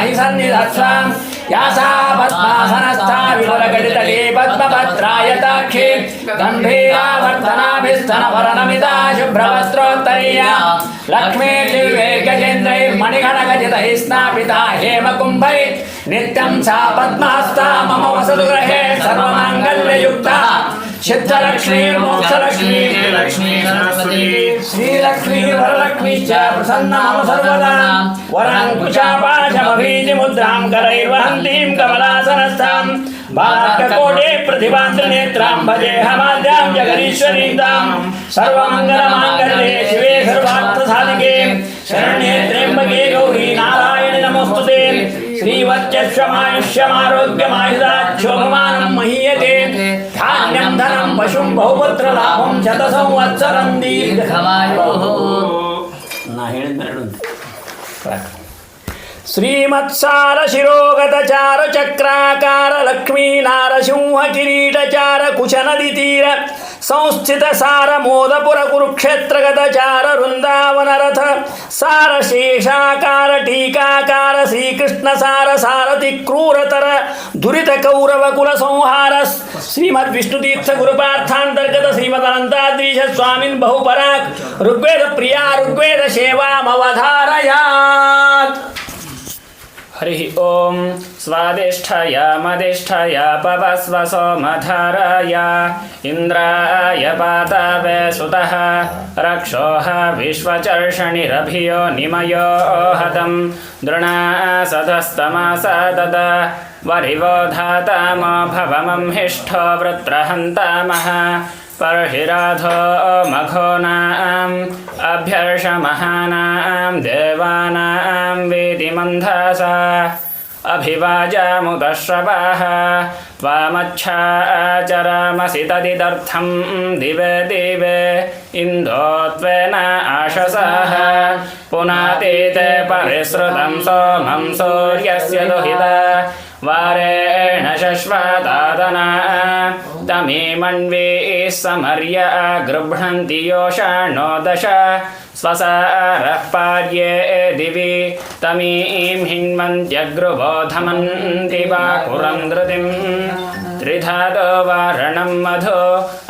మహి సన్నిధత్స్వాం యాసా పద్మాసనస్థా విపులగడితలే పద్మపత్రాయతాక్షి గంభీరావర్తనాభిస్తన వరణమిదా శుభ్రవస్త్రోత్తరీయ లక్ష్మీ దివ్యే గజేంద్రైర్మణిగణగజితైः స్నాపితా హేమకుంభై నిత్యం సా పద్మాస్తా మమ వసతు గృహే चित्तलक्ष्मी मोक्षलक्ष्मी लक्ष्मी सरस्वती, श्रीलक्ष्मी, वरलक्ष्मी च प्रसन्नाम सर्वदा। वराङ्कुशापाशमभीतिमुद्रां करैर्वहन्तीं कमलासनस्थां। भारतकोटे प्रतिभान्तनेत्रां भजेहमाद्यां जगदीश्वरीतां सर्वमङ्गलमाङ्गल्ये शिवे सर्वार्थसाधिके। शरण्ये त्र्यम्बके गौरी नारायण नमोस्तुते ते। श्रीवच्चक्षमायुष्यमारोग्यमायुधाक्षोभमानं महीय पशुं बहुपत्र लाभं शतसंवत्सरं दीर्घमायोः नाहेण श्रीमत्सारशिरोगतचारुचक्राकार लक्ष्मीनारसिंहकिरीटचारकुशनदीतीर संस्थितसारमोदपुरकुरुक्षेत्रगतचारवृन्दावनरथ सारशेषाकार टीकाकार श्रीकृष्णसार सारथिक्रूरतर दुरितकौरवकुलसंहार श्रीमद्विष्णुतीर्थगुरुपार्थान्तर्गत श्रीमदनन्ताद्रीशस्वामिन् बहुपराक् ऋग्वेदप्रिया ऋग्वेदसेवामवधारयात्। हरिः ॐ स्वादिष्ठयामदिष्ठय पवस्व सोमधाराय इन्द्राय पातावे सुतः रक्षोः विश्वचर्षणिरभियो निमयो हतं दृणासधस्तमासदद वरिवो धातामो भवमं हिष्ठो वृत्रहन्तामः पर्हिराधोमघोनाम् अभ्यर्षमहानां देवानां वेदिमन्धसा अभिवाजामुदश्रवाः त्वामच्छाचरामसि तदिदर्थं दिवे दिवे इन्दोत्वेन आशसाः पुनातीते परिसृतं सोमं सूर्यस्य दुहिता वारेण शश्वतादना तमीमन्वी समर्य गृह्णन्ति योषाणो दश स्वसारः पार्ये दिवि तमीं हिन्वन्त्यग्रुबोधमन्ति वा पुरन्दृतिं त्रिधातो वारणं मधु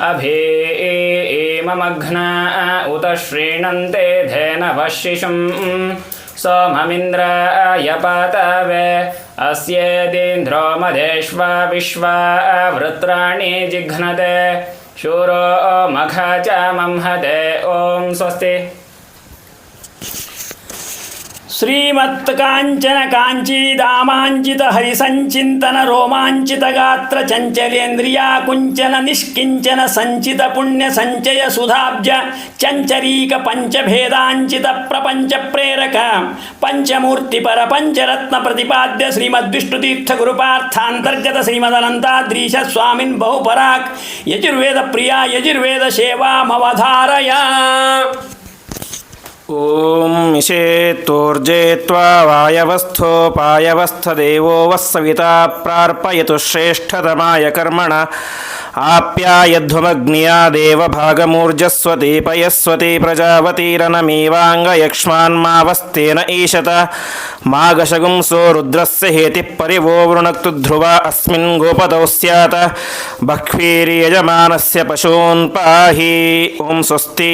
अभीममघ्ना उत श्रीणन्ते धेनवः शिशुम् सोममिन्द्राय पातवे अस्येदिन्द्रो मदेष्वा विश्वा वृत्राणि जिघ्नते। शूरो मघ च मंहते। ॐ स्वस्ति। श्रीमत् कांचन कांची दामांचित हरिसंचिंतन रोमांचित गात्र चंचलेन्द्रिया कुंचन निष्किंचन संचित पुण्य संचय सुधाब्ज चञ्चरीक पञ्चभेदाञ्चित अनंताद्रीश पञ्चमूर्तिपरपञ्चरत्नप्रतिपाद्य बहुपराक यजुर्वेद प्रिया यजुर्वेद सेवा मवधारया ॐ मिषेत्तोर्जे त्वा वायवस्थोपायवस्थदेवो वः सविता प्रार्पयतु श्रेष्ठतमाय कर्मण आप्यायध्वमग्न्या देवभागमूर्जस्वती पयस्वती प्रजावतीरनमीवाङ्गयक्ष्मान्मावस्तेन ईशत मागशगुंसो रुद्रस्य हेतिः परिवो वृणक्तु ध्रुवा अस्मिन् गोपतौ स्यात् बह्वीर्यजमानस्य पशून् पाहि ॐ स्वस्ति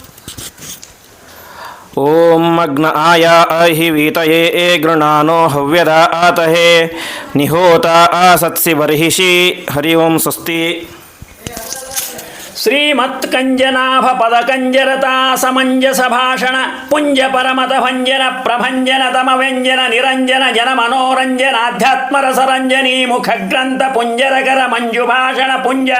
ॐ मग्न आया अहि वीतये ए गृणानो हव्यदा आतहे निहोता आसत्सि बर्हिषि हरि ओं स्वस्ति శ్రీమత్కంజనాభ పదకంజరతా సమంజస భాషణ పుంజ పరమత భంజన ప్రభంజన తమ వ్యంజన నిరంజన జన మనోరంజన ఆధ్యాత్మరసరంజనీ ముఖ గ్రంథ పుంజరకర మంజు భాషణ పుంజ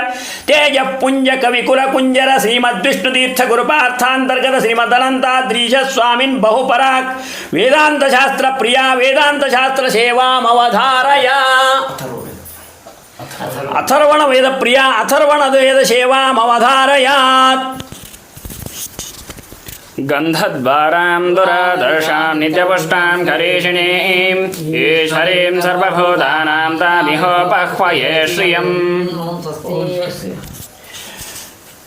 తేజ పుంజ కవికుల కుంజర శ్రీమద్విష్ణు తీర్థ గురుపార్థాంతర్గత శ్రీమదనంతాద్రీశ స్వామిన్ బహుపరాక్ వేదాంత శాస్త్ర ప్రియా వేదాంత శాస్త్ర సేవామవధారయా అథర్వణ. వేద ప్రియా అథర్వణ వేద సేవామవధారయాత్ గంధద్వారాం దురాదర్శాం నిత్యపుష్టాం కరీషిణీం ఈశ్వరీం సర్వభూతానాం తామిహోపహ్వయే శ్రియం.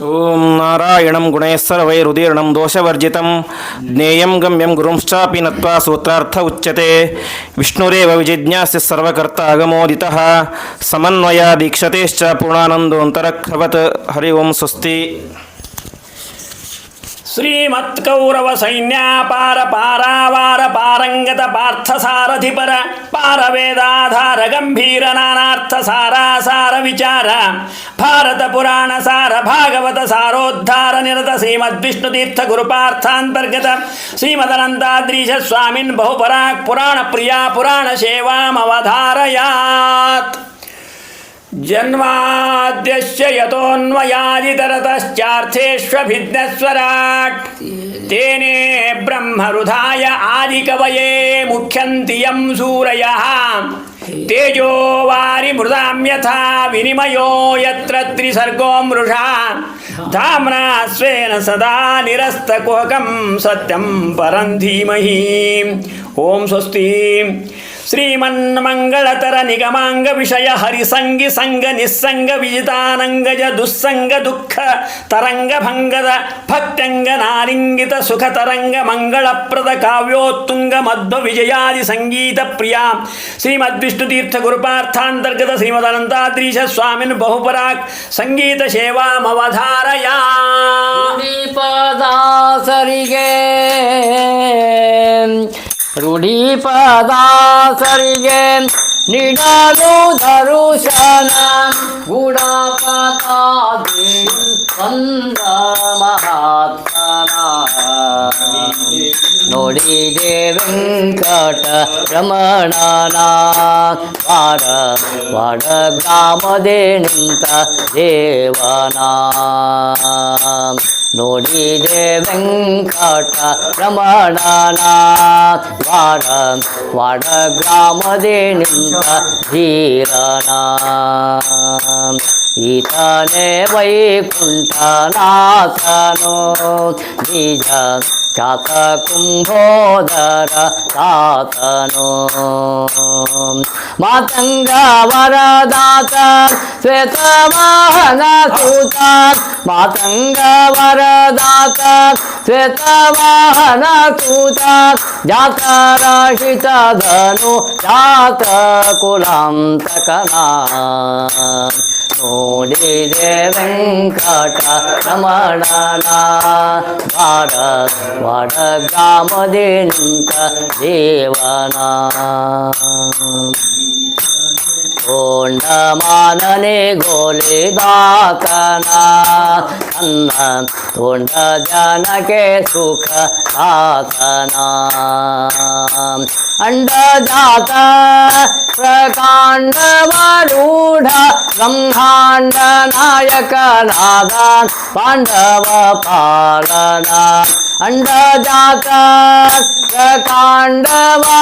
ಓಂ ನಾರಾಯಣಂ ಗುಣೇಶ್ವರವೈರುದೀರ್ಣಂ ದೋಷವರ್ಜಿತಂ ಜ್ಞೇಯಂ ಗಮ್ಯಂ ಗುರುಂಶ್ಚಾಪಿ ನತ್ವಾ ಸೂತ್ರಾರ್ಥ ಉಚ್ಯತೆ ವಿಷ್ಣುರೇವ ವಿಜಿಜ್ಞಾಸ್ಯ ಸರ್ವಕರ್ತ ಅಗಮೋದಿತ ಸಮನ್ವಯ ದೀಕ್ಷತೆಶ್ಚ ಪೂರ್ಣಾನಂದೋಂತರಕ್ರವತ್ ಹರಿ ಓಂ ಸ್ವಸ್ತಿ శ్రీమత్కౌరవ సైన్యాపార పారావార పారంగత పార్థ పారవేదాధార గంభీర నానార్థ సారాసార విచార భారత పురాణ సార భాగవత సారోద్ధార నిరత శ్రీమద్విష్ణు తీర్థ గురుపార్థాంతర్గత శ్రీమదనంతాద్రీశ స్వామిన్ బహుపరాక్ పురాణ ప్రియా పురాణ సేవామవధారయాత్ जन्माद्यस्य यतोऽन्वयादितरतश्चार्थेष्वभिज्ञस्वराट् तेने ब्रह्मरुधाय आदिकवये मुख्यन्ति यं सूरयः। तेजो वारिमृदां यथा विनिमयो यत्र त्रिसर्गो मृषा। धाम्ना स्वेन सदा निरस्तकुहकं सत्यं परं धीमहि। ॐ स्वस्ति। శ్రీమన్మంగళతర నిగమాంగ విషయ హరిసంగి సంగ నిస్సంగ విజితానంగజ దుస్సంగ దుఃఖ తరంగ భంగద భక్త్యంగ నాలింగిత సుఖ తరంగ మంగళప్రద కావ్యోత్తుంగ మధ్వ విజయాది సంగీత ప్రియా. శ్రీమద్విష్ణుతీర్థ గురుపార్థాంతర్గత శ్రీమదనంతాద్రీశ స్వామిన్ బహుపరాక్ సంగీత సేవామవధారయా. సరిగే ರೂಢಿಪದಾಸರಿಗೆ ನಿಡಲು ದರುಶನ ಗುಡಪತಾದಿ ಸಂದ ಮಹಾತ್ಮನ ನೋಡಿದೆ ವೆಂಕಟ ರಮಣನ ವಾಡ ವಾಡ ಗ್ರಾಮದೇ ನಿಂತ ದೇವನ. ನೋಡಿದೆ ವೆಂಕಟ ರಮಣನ ವಾಡ ವಾಡ ಗ್ರಾಮದೇ ನಿಂತ ಧೀರನ ఈతనే వైకుంఠనాథను. నిజ ఖ్యాత కుంభోదర తాతను మాతంగ వరదాత శ్వేతవాహన సూత మాతంగ వరదాత శ్వేతవాహన సూత జాత రాశిత ధను జాత కులాంతకనా ನೋಡಿದೆ ವೆಂಕಟ ರಮಣನ ಭಾರತ್ ವಡ ಗ್ರಾಮದೇ ನಿಂತ ದೇವನ ಮಾನನೆ ಗೋಲಿ ದಾತನ ಅನ್ನ ತೋಂಡ ಜನಕ್ಕೆ ಸುಖ ಸಾತನ ಅಂಡ ಜಾತ ಪ್ರಕಾಂಡವರೂಢ ಬ್ರಹ್ಮಾಂಡ ನಾಯಕನಾದ ಪಾಂಡವ ಪಾಲನ ಅಂಡ ಜಾತ ಪ್ರಕಾಂಡವರೂಢ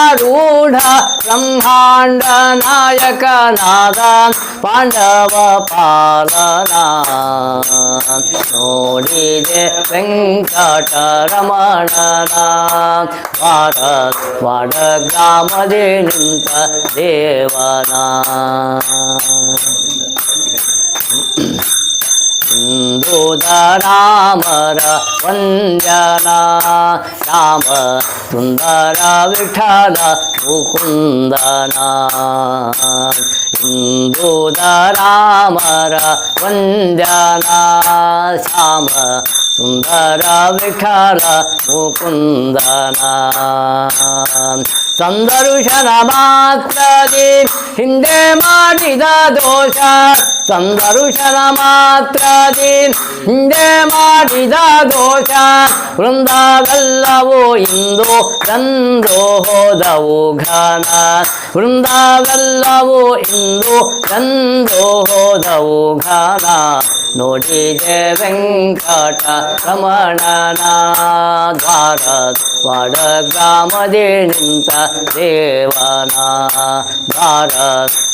ಬ್ರಹ್ಮಾಂಡ ನಾಯಕನಾದ ಪಾಂಡವ ಪಾಲನ ನೋಡಿದೆ ವೆಂಕಟ ರಮಣನ ಭಾರತ್ ವಾಡ ಗ್ರಾಮದೇ ನಿಂತ ದೇವನ ರಾಮರ ವಂದನ ರಾಮ ಸುಂದರ ವಿಠಲ ಮುಕುಂದನ ಇಂದೂದ ರಾಮರ ವಂದನ ಶ್ಯಾಮ ಸುಂದರ ವಿಠಲ ಮುಕುಂದನ ಸಂದರುಶನ ಮಾತ್ರದಿ ಹಿಂದೆ ಮಾಡಿದ ದೋಷ ಸಂದರುಶನ ಮಾತ್ರದಿ ಹಿಂದೆ ಮಾಡಿದ ದೋಷ ವೃಂದವೆಲ್ಲವೂ ಇಂದು ತಂದು ಹೋದವು ಘನ ವೃಂದವೆಲ್ಲವೂ ಇಂದು ತಂದು ಹೋದವು ಘನ ನೋಡಿದೆ ವೆಂಕಟ ರಮಣನ ದ್ವಾರ ವಾಡ ಗ್ರಾಮದಿ ನಿಂತ ದೇವನ ದ್ವಾರ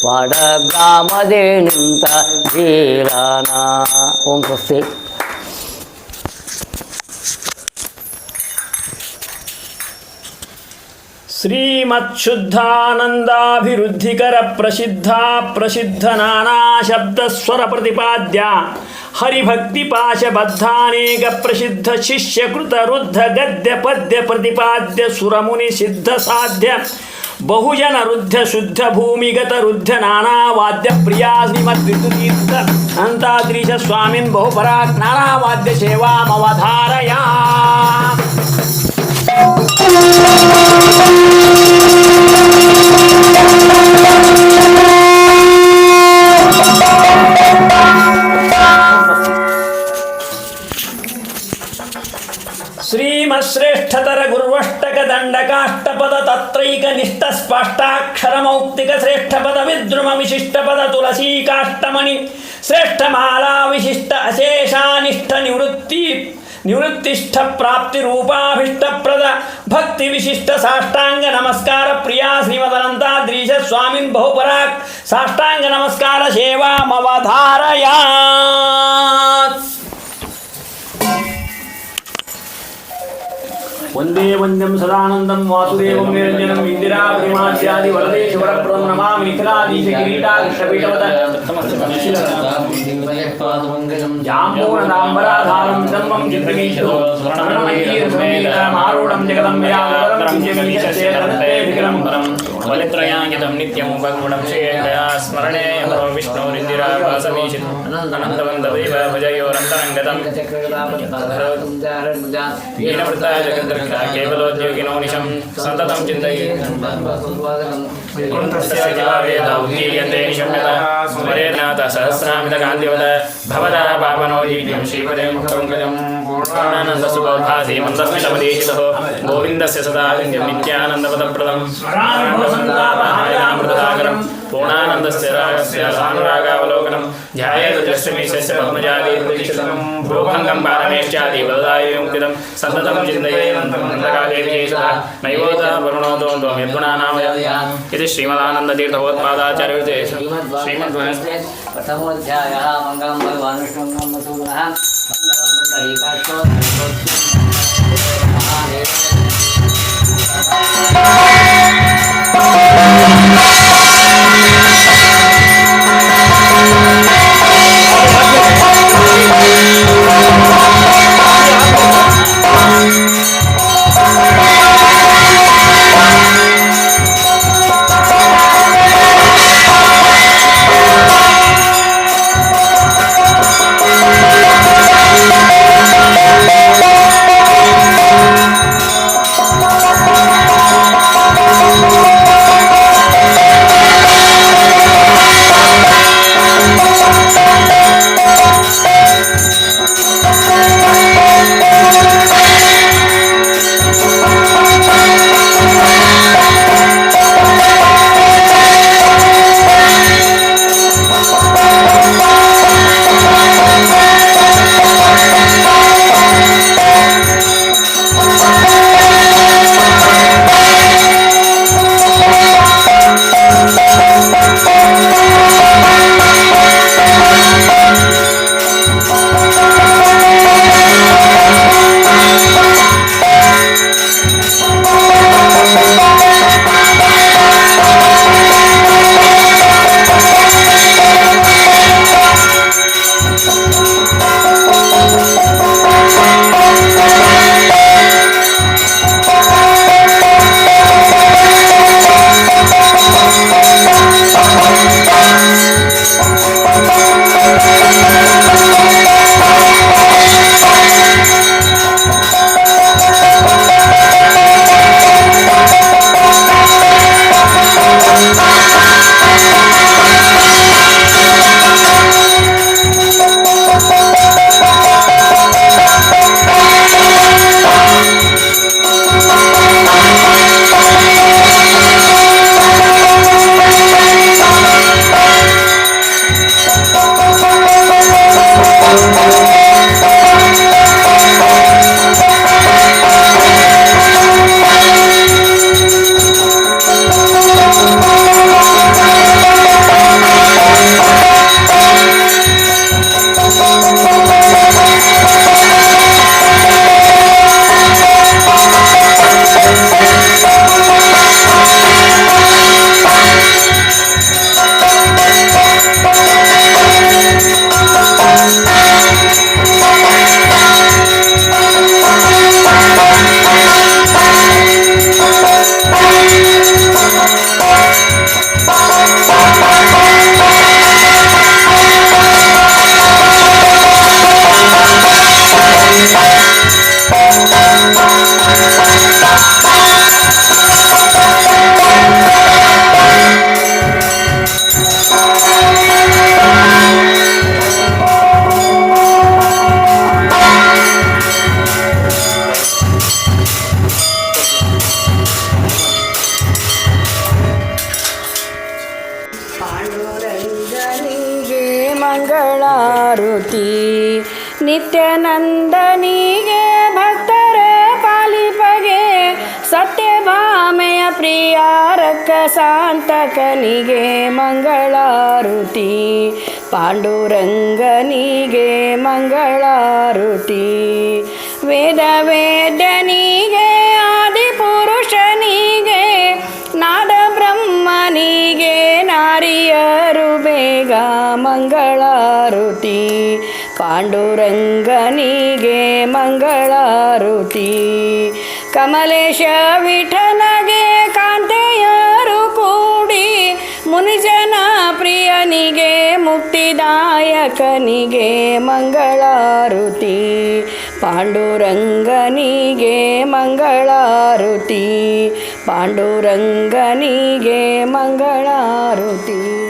ವಾಡ ಗ್ರಾಮದಿ ನಿಂತ ಧೀರನ ಓಂ ಸ್ವಸ್ತಿ ಶ್ರೀಮತ್ಶುದ್ಧಾನಂದಾಭಿವೃದ್ಧಿಕರ ಪ್ರಸಿದ್ಧ हरिभक्ति पाशबद्धानेक प्रसिद्ध शिष्य कृत रुद्ध गद्य पद्य प्रतिपाद्य सुरमुनि सिद्ध साध्य बहुजन रुद्ध शुद्ध भूमिगत रुद्ध नानावाद्य प्रिया श्रीमद्विद्युतीर्थ अन्तादृश स्वामिन् बहुपराक् नानावाद्य सेवामवधारया वसीकाष्टमणि श्रेष्ठमाला विशिष्ट अशेषानिष्ठ निवृत्ति। निवृत्तिष्ठ प्राप्ति रूपाभिष्ट प्रद। भक्ति विशिष्ट साष्टांग नमस्कार प्रिया श्रीमदनंदा दृश स्वामी बहुपराग साष्टांग नमस्कार सेवा मवधा వందే వంద్యం సదానందం వాసుదేవం నిరంజనం ఇందిరాభిమాస్యాది వరదేశవరప్రదం నమామి నిఖిలాదీశ కిరీటాక్షపీఠవత జాంబూనదాంబరాధారం ధర్మం చిత్రమీశో స్వర్ణమయీర్మేతమారూఢం జగదం విగ్రహం బలిత్రయాంగితం నిత్యముపగుణం बलित्रयाङ्गितं नित्यमुपगुणं श्रीयन्दया स्मरणे भव विष्णोरिन्दिरावासमीशित् अनन्तवन्दवैव भजयोरन्तरङ्गतं ीनवृत्ता जगद्रक्षा केवलोद्योगिनो निशं सततं चिन्तयेदीयन्ते निशम्यता स्मरेनाथ सहस्रामितकान्तिवद भवतः पापनो जीव्यं श्रीपदे मुखं गजम् నందసుబోधा ధీమంతస్మితమదీశితో గోవిందస్య సదాగంగం నిత్యానందపదప్రదం అమృతసాగరం పూర్ణానందస్య రాగస్య సానురాగావలోకనం ధ్యాయేతజశ్రమీశస్య పద్మజాలీతం భూభంగం పారమేష్టాది వదాయుక్తిదం సంతతం చింతయేనందకాలేషా నైవోత వరుణోదో త్వం యద్గుణానామయ ఇది శ్రీమదానందతీర్థవోత్పాదాచార్య శ్రీమద్వాస ప్రథమోధ్యాయ మంగళం భగవాన్ Vishnu Ang nalang nalahikat ko, nalahikat ko, ನಿತ್ಯಾನಂದನಿಗೆ ಭಕ್ತರ ಪಾಲಿಪಗೆ ಸತ್ಯಭಾಮೆಯ ಪ್ರಿಯ ರಕ್ಕ ಸಾಂತಕನಿಗೆ ಮಂಗಳಾರುತಿ, ಪಾಂಡುರಂಗನಿಗೆ ಮಂಗಳಾರುತಿ ವೇದ ವೇದ್ಯನಿಗೆ ಆದಿಪುರುಷನಿಗೆ ನಾದ ಬ್ರಹ್ಮನಿಗೆ ನಾರಿಯರು ಬೇಗ ಮಂಗಳಾರುತಿ ಪಾಂಡುರಂಗನಿಗೆ ಮಂಗಳಾರುತಿ. ಕಮಲೇಶ ವಿಠನಗೆ ಕಾಂತೆಯಾರು ಕೂಡಿ ಮುನಿಜನ ಪ್ರಿಯನಿಗೆ ಮುಕ್ತಿದಾಯಕನಿಗೆ ಮಂಗಳಾರುತಿ. ಪಾಂಡುರಂಗನಿಗೆ ಮಂಗಳಾರುತಿ ಪಾಂಡುರಂಗನಿಗೆ ಮಂಗಳಾರುತಿ.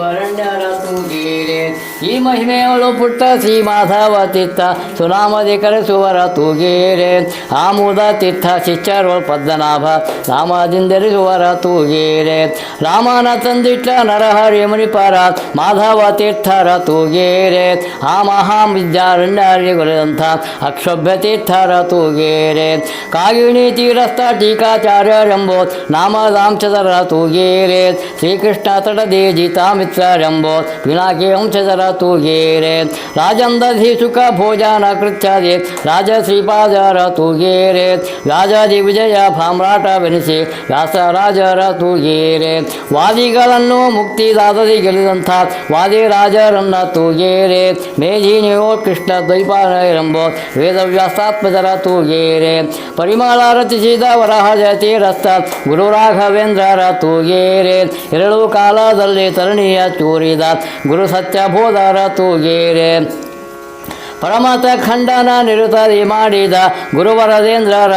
ಯೋಗಿ ವರಣ್ಯರ ತೂಗೀರೆ ಈ ಮಹಿಮೆಯವಳು ಪುಟ್ಟ ಶ್ರೀ ಮಾಧವ ತಿತ್ತ ಸುನಾಮದಿ ಕರೆಸುವರ ತೂಗೇರೆ. ಆಮೂದ ತಿತ್ತ ಶಿಷ್ಯರು ಪದ್ಮನಾಭ ರಾಮದಿಂದರಿಸುವರ ತೂಗೇರೆ. ರಾಮನ ತಂದಿಟ್ಟ ನರಹರಿ ಮುನಿಪರ ಮಾಧವ ತೀರ್ಥರ ತೂಗೇರೆ. ಆ ಮಹಾವಿದ್ಯಾರಣ್ಯರಿಗೆ ಗುರುದಂಥ ಅಕ್ಷೋಭ್ಯ ತೀರ್ಥರ ತೂಗೇರೆ. ಕಾಗಿಣಿ ತೀರಸ್ಥ ಟೀಕಾಚಾರ್ಯರೆಂಬೋ ನಾಮದಾಂಶದರ ತೂಗೇರೆ. ಶ್ರೀಕೃಷ್ಣ ತಟದೇ ಜಿತಾಮಿತ್ರರೆಂಬೋ ಪಿನಾಕಿ ವಂಶದರ ತೂಗೇರೆ ರಾಜಂದಧಿ ಸುಖ ಭೋಜನ ಕೃತ್ಯಾದಿ ರಾಜ ಶ್ರೀಪಾದರ ತೂಗೇರೆ ರಾಜಾದಿ ವಿಜಯ ಭಾಮ್ರಾಟವೆನಿಸಿ ವ್ಯಾಸರಾಜರ ತೂಗೇರೆ ವಾದಿಗಳನ್ನು ಮುಕ್ತಿದಾದದಿ ಗೆಲ್ಲಿದಂಥ ವಾದಿರಾಜರನ್ನ ತೂಗೇರೆ ಮೇಜಿನಿಯೋ ಕೃಷ್ಣ ದ್ವೈಪಾಯರೆಂಬೋ ವೇದವ್ಯಾಸಾತ್ಮಜರ ತೂಗೇರೆ ಪರಿಮಳ ರಚಿಸಿದ ವರಹಜ ತೀರಸ್ಥ ಗುರು ರಾಘವೇಂದ್ರರ ತೂಗೇರೆ ಎರಡು ಕಾಲದಲ್ಲಿ ತರಣಿಯ ಚೂರಿದ ಗುರು ಸತ್ಯ ಭೋದರ ತೂಗೇರೆ. ಪರಮತ ಖಂಡನ ನಿರುತರಿ ಮಾಡಿದ ಗುರುವರದೇಂದ್ರರ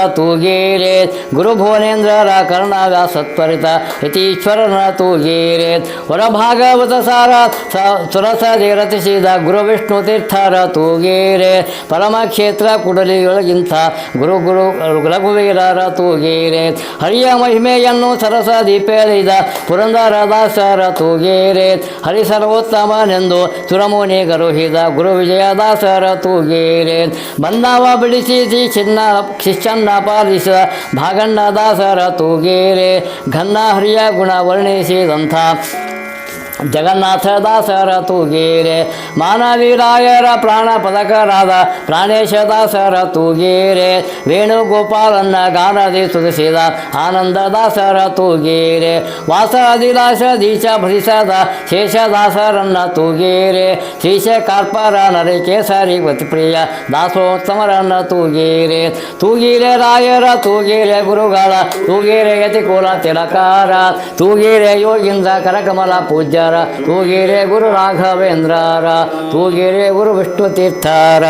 ಗುರು ಭುವನೇಂದ್ರರ ಕರ್ಣಾಗ ಸತ್ವರಿತ ಯತೀಶ್ವರನ ತೂಗೇರೆ. ಹೊರಭಾಗವತ ಸಾರ ಸುರಸದಿ ರಚಿಸಿದ ಗುರು ವಿಷ್ಣು ತೀರ್ಥರ ತೂಗೇರೆ. ಪರಮಕ್ಷೇತ್ರ ಕುಡಲಿಯೊಳಗಿಂತ ಗುರು ಗುರು ರಘುವೀರರ ತೂಗೇರೆ. ಹರಿಯ ಮಹಿಮೆಯನ್ನು ಸರಸದಿ ಪೇಳಿದ ಪುರಂದರದಾಸರ ತೂಗೇರೆ. ಹರಿ ಸರ್ವೋತ್ತಮನೆಂದು ಸುರಮುನಿ ಗರುಹಿದ ಗುರು ವಿಜಯದಾಸರ ತೂಗೇರೆ ಬಂದವ ಬಿಡಿಸಿ ಚಿನ್ನ ಶಿಷ್ಯನ್ನ ಭಾಗಣ್ಣ ಭಾಗಣ್ಣದಾಸರ ತೂಗೇರೆ. ಘನ್ನ ಹರಿಯ ಗುಣ ವರ್ಣಿಸಿದಂಥ ಜಗನ್ನಾಥದಾಸರ ತೂಗೇರೆ ಮಾನವೀರಾಯರ ಪ್ರಾಣ ಪದಕರಾದ ಪ್ರಾಣೇಶದಾಸರ ತೂಗೇರೆ ವೇಣುಗೋಪಾಲನ್ನ ಗಾನದಿ ಸುಧಿಸಿದ ಆನಂದದಾಸರ ತೂಗೇರೆ ವಾಸಾದಿದಾಸ ದೀಶ ಭರಿಸದ ಶೇಷದಾಸರನ್ನ ತೂಗೇರೆ ಶೇಷ ಕಾರ್ಪರ ನರೇಕೇಸರಿ ಪ್ರಿಯ ದಾಸೋತ್ತಮರನ್ನ ತೂಗೇರೆ, ತೂಗೀರೆ ರಾಯರ, ತೂಗೇರೆ ಗುರುಗಳ, ತೂಗೇರೆ ಯತಿಕುಲ ತಿಲಕಾರ, ತೂಗೇರೆ ಯೋಗಿಂದ ಕರಕಮಲ ರಾಘವೇಂದ್ರಾರ ತೂಗಿರೆ ಗುರು ರಾಘವೇಂದ್ರಾರ ತೂಗಿರೆ ಗುರು ವಿಷ್ಣು ತೀರ್ಥಾರ